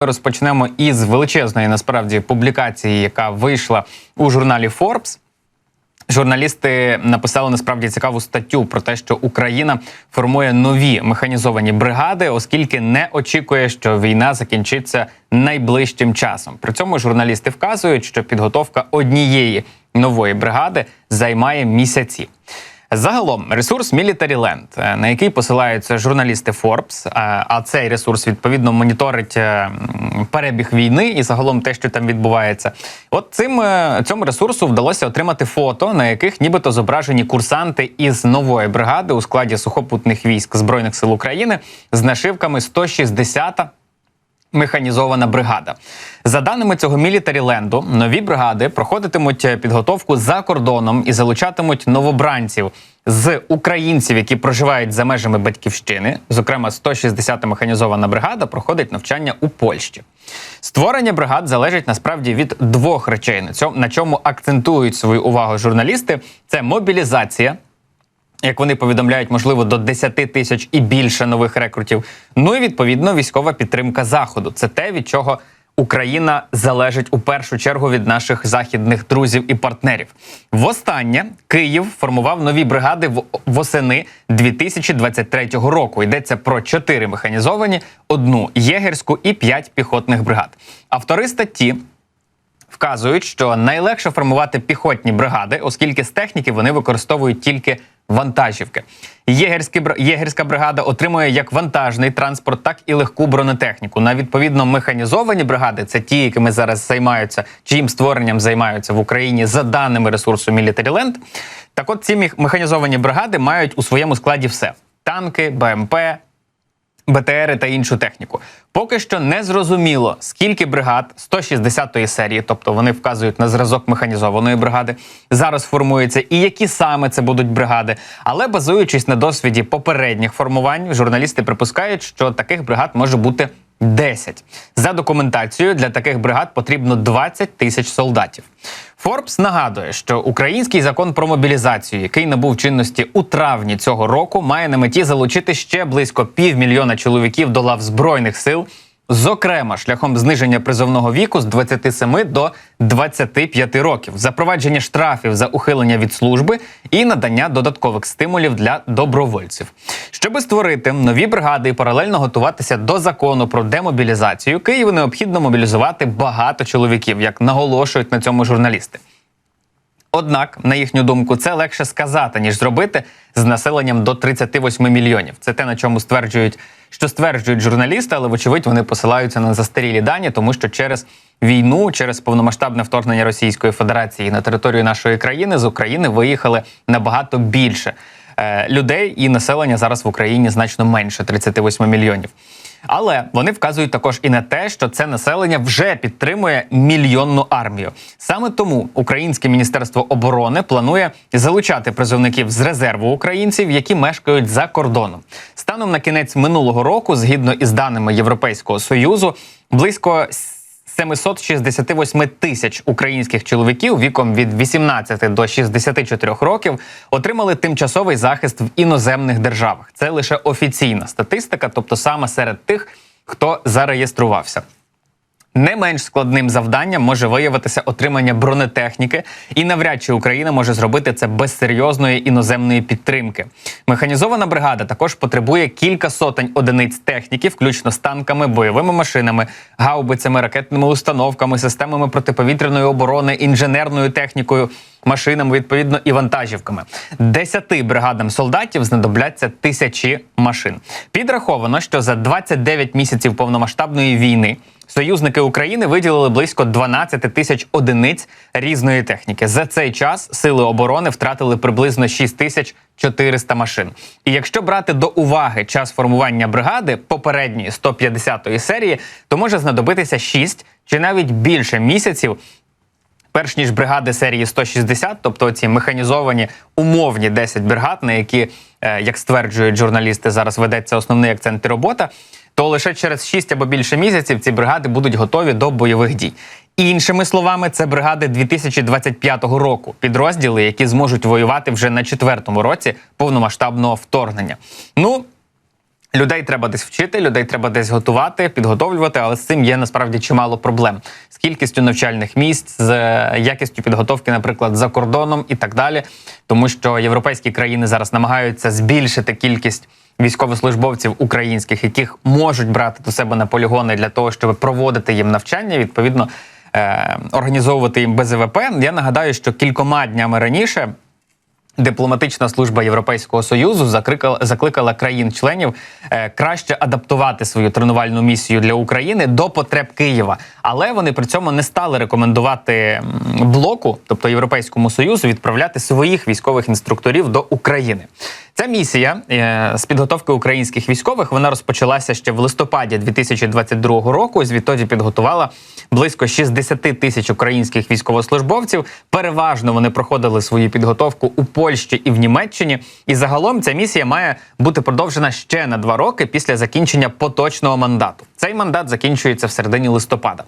Розпочнемо із величезної насправді публікації, яка вийшла у журналі Forbes. Журналісти написали насправді цікаву статтю про те, що Україна формує нові механізовані бригади, оскільки не очікує, що війна закінчиться найближчим часом. При цьому журналісти вказують, що підготовка однієї нової бригади займає місяці. Загалом ресурс Military Land, е, на який посилаються журналісти Forbes, е, а цей ресурс відповідно моніторить е, перебіг війни і загалом те, що там відбувається. От цим цьому ресурсу вдалося отримати фото, на яких нібито зображені курсанти із нової бригади у складі сухопутних військ збройних сил України з нашивками 160 Механізована бригада за даними цього мілітарі-ленду, нові бригади проходитимуть е, підготовку за кордоном і залучатимуть новобранців з українців, які проживають за межами батьківщини. Зокрема, 160-та механізована бригада проходить навчання у Польщі. Створення бригад залежить насправді від двох речей. На чому акцентують свою увагу журналісти: це мобілізація як вони повідомляють, можливо, до 10 тисяч і більше нових рекрутів. Ну і відповідно військова підтримка заходу. Це те, від чого Україна залежить у першу чергу від наших західних друзів і партнерів. Востаннє Київ формував нові бригади восени 2023 року. Йдеться про чотири механізовані, одну єгерську і п'ять піхотних бригад. Автори статті вказують, що найлегше формувати піхотні бригади, оскільки з техніки вони використовують тільки вантажівки. Єгерські єгерська бригада отримує як вантажний транспорт, так і легку бронетехніку. На відповідно механізовані бригади це ті, якими зараз займаються, чиїм створенням займаються в Україні за даними ресурсу Military Land. Так, от ці механізовані бригади мають у своєму складі все: танки, БМП, БТРи та іншу техніку. Поки що не зрозуміло, скільки бригад 160-ї серії, тобто вони вказують на зразок механізованої бригади, зараз формується, і які саме це будуть бригади. Але базуючись на досвіді попередніх формувань, журналісти припускають, що таких бригад може бути 10. За документацією для таких бригад потрібно 20 тисяч солдатів. Форбс нагадує, що український закон про мобілізацію, який набув чинності у травні цього року, має на меті залучити ще близько півмільйона чоловіків до лав збройних сил. Зокрема, шляхом зниження призовного віку з 27 до 25 років, запровадження штрафів за ухилення від служби і надання додаткових стимулів для добровольців. Щоби створити нові бригади і паралельно готуватися до закону про демобілізацію, Києву необхідно мобілізувати багато чоловіків, як наголошують на цьому журналісти. Однак, на їхню думку, це легше сказати, ніж зробити з населенням до 38 мільйонів. Це те, на чому стверджують, що стверджують журналісти, але вочевидь вони посилаються на застарілі дані, тому що через війну, через повномасштабне вторгнення Російської Федерації на територію нашої країни з України виїхали набагато більше е, людей, і населення зараз в Україні значно менше 38 мільйонів. Але вони вказують також і на те, що це населення вже підтримує мільйонну армію. Саме тому Українське міністерство оборони планує залучати призовників з резерву українців, які мешкають за кордоном. Станом на кінець минулого року, згідно із даними Європейського союзу, близько 768 тисяч українських чоловіків віком від 18 до 64 років отримали тимчасовий захист в іноземних державах. Це лише офіційна статистика, тобто саме серед тих, хто зареєструвався. Не менш складним завданням може виявитися отримання бронетехніки, і навряд чи Україна може зробити це без серйозної іноземної підтримки. Механізована бригада також потребує кілька сотень одиниць техніки, включно з танками, бойовими машинами, гаубицями, ракетними установками, системами протиповітряної оборони, інженерною технікою, машинами, відповідно, і вантажівками. Десяти бригадам солдатів знадобляться тисячі машин. Підраховано, що за 29 місяців повномасштабної війни. Союзники України виділили близько 12 тисяч одиниць різної техніки. За цей час сили оборони втратили приблизно 6 тисяч 400 машин. І якщо брати до уваги час формування бригади попередньої 150-ї серії, то може знадобитися 6 чи навіть більше місяців. Перш ніж бригади серії 160, тобто ці механізовані умовні 10 бригад, на які, е, як стверджують журналісти, зараз ведеться основний акцент і робота, то лише через 6 або більше місяців ці бригади будуть готові до бойових дій. Іншими словами, це бригади 2025 року, підрозділи, які зможуть воювати вже на четвертому році повномасштабного вторгнення. Ну Людей треба десь вчити, людей треба десь готувати, підготовлювати, але з цим є насправді чимало проблем з кількістю навчальних місць, з е, якістю підготовки, наприклад, за кордоном і так далі. Тому що європейські країни зараз намагаються збільшити кількість військовослужбовців українських, яких можуть брати до себе на полігони для того, щоб проводити їм навчання. Відповідно, е, організовувати їм БЗВП. Я нагадаю, що кількома днями раніше. Дипломатична служба Європейського союзу закликала, закликала країн-членів е, краще адаптувати свою тренувальну місію для України до потреб Києва, але вони при цьому не стали рекомендувати блоку, тобто Європейському союзу, відправляти своїх військових інструкторів до України. Ця місія е, з підготовки українських військових вона розпочалася ще в листопаді 2022 року. І звідтоді підготувала близько 60 тисяч українських військовослужбовців. Переважно вони проходили свою підготовку у Польщі і в Німеччині. І загалом ця місія має бути продовжена ще на два роки після закінчення поточного мандату. Цей мандат закінчується в середині листопада.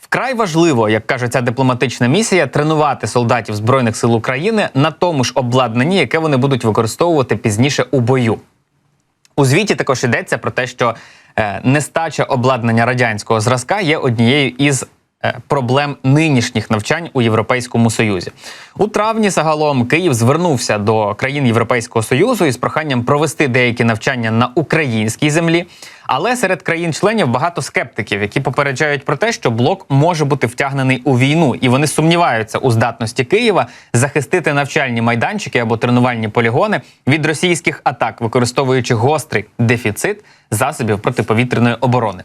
Вкрай важливо, як каже ця дипломатична місія, тренувати солдатів збройних сил України на тому ж обладнанні, яке вони будуть використовувати пізніше у бою. У звіті також йдеться про те, що е, нестача обладнання радянського зразка є однією із проблем нинішніх навчань у Європейському Союзі. У травні загалом Київ звернувся до країн Європейського Союзу із проханням провести деякі навчання на українській землі. Але серед країн-членів багато скептиків, які попереджають про те, що блок може бути втягнений у війну, і вони сумніваються у здатності Києва захистити навчальні майданчики або тренувальні полігони від російських атак, використовуючи гострий дефіцит засобів протиповітряної оборони.